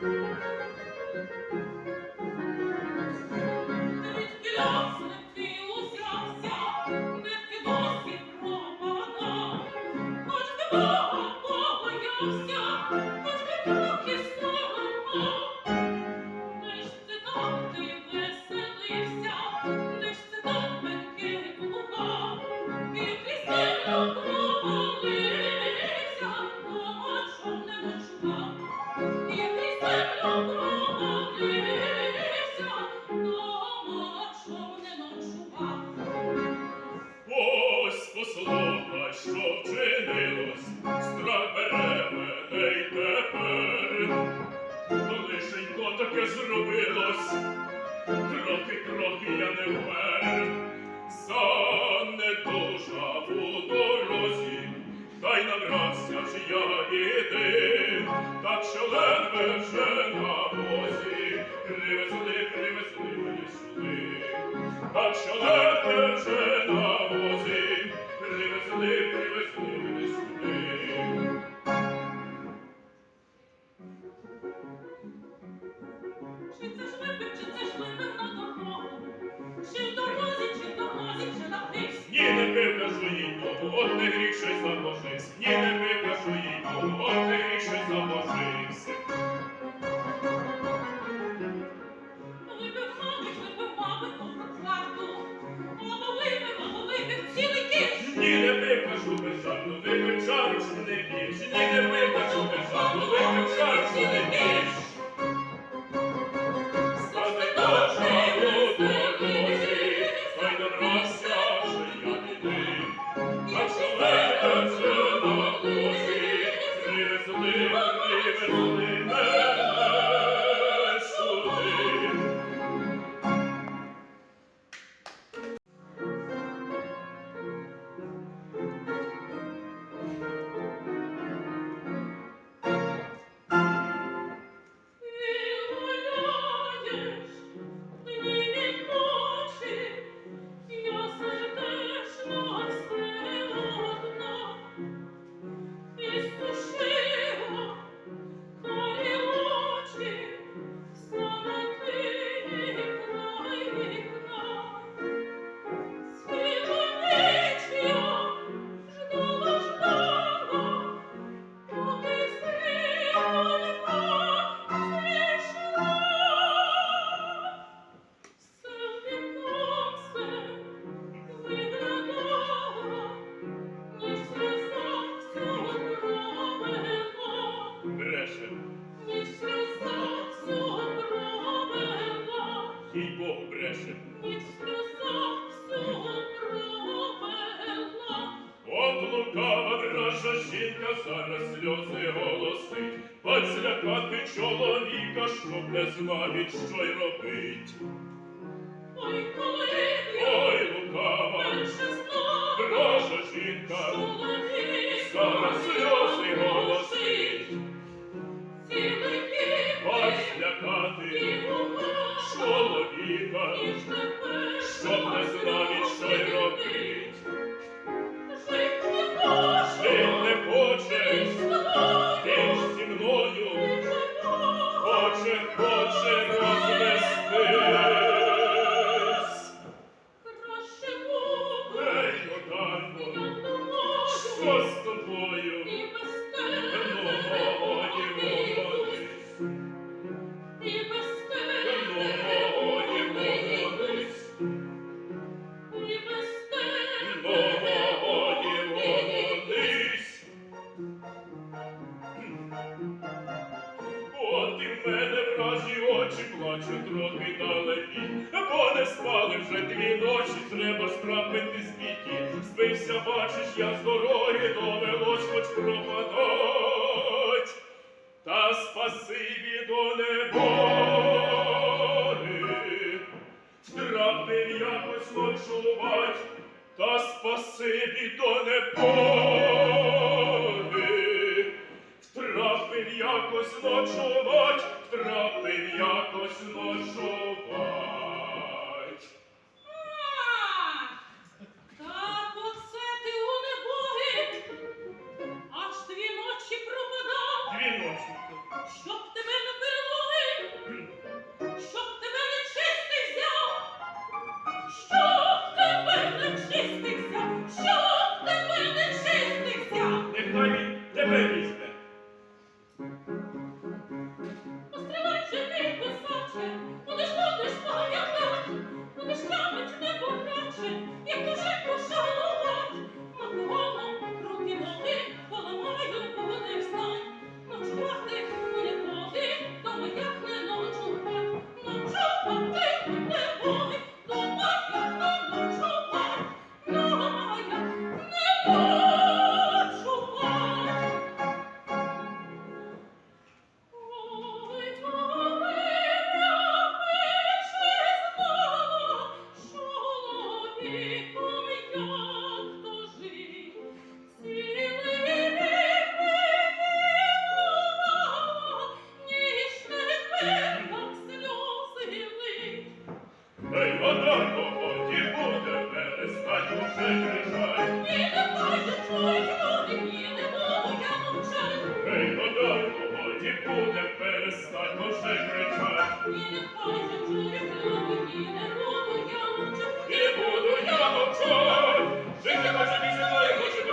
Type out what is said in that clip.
Бога, Бога, я вся, хоч би Жена Божі, кривецюни, привезли мені суди. Так що не жена Божі, кривецюни, Ні, не викажу державну, викачаю, що не. Ні, не викажу державну, викачаю, не більш. Стати Божа у дорозі, хай доросся, що я піди. А чоловіка це на душі, зрізли вони вернули. цара сльози голоси поцлякати чоловіка, щоб не знав, що й робить. Ой, коли, ой, лукава, вража жінка. Jesus. очі плачуть, трохи далекі, бо не спали вже дві ночі, треба штрапити з піті. Спився, бачиш, я з дороги довелось хоч пропадать. Та спасибі до небори, трапив якось ночувать, та спасибі до небори втрапив якось ночувать, трапив, якось ночувать. Буде перестань, може кричать. І не же чує люди, ні, не буду я мовчать. Не буду я мовчать. Жити може більше, і хочу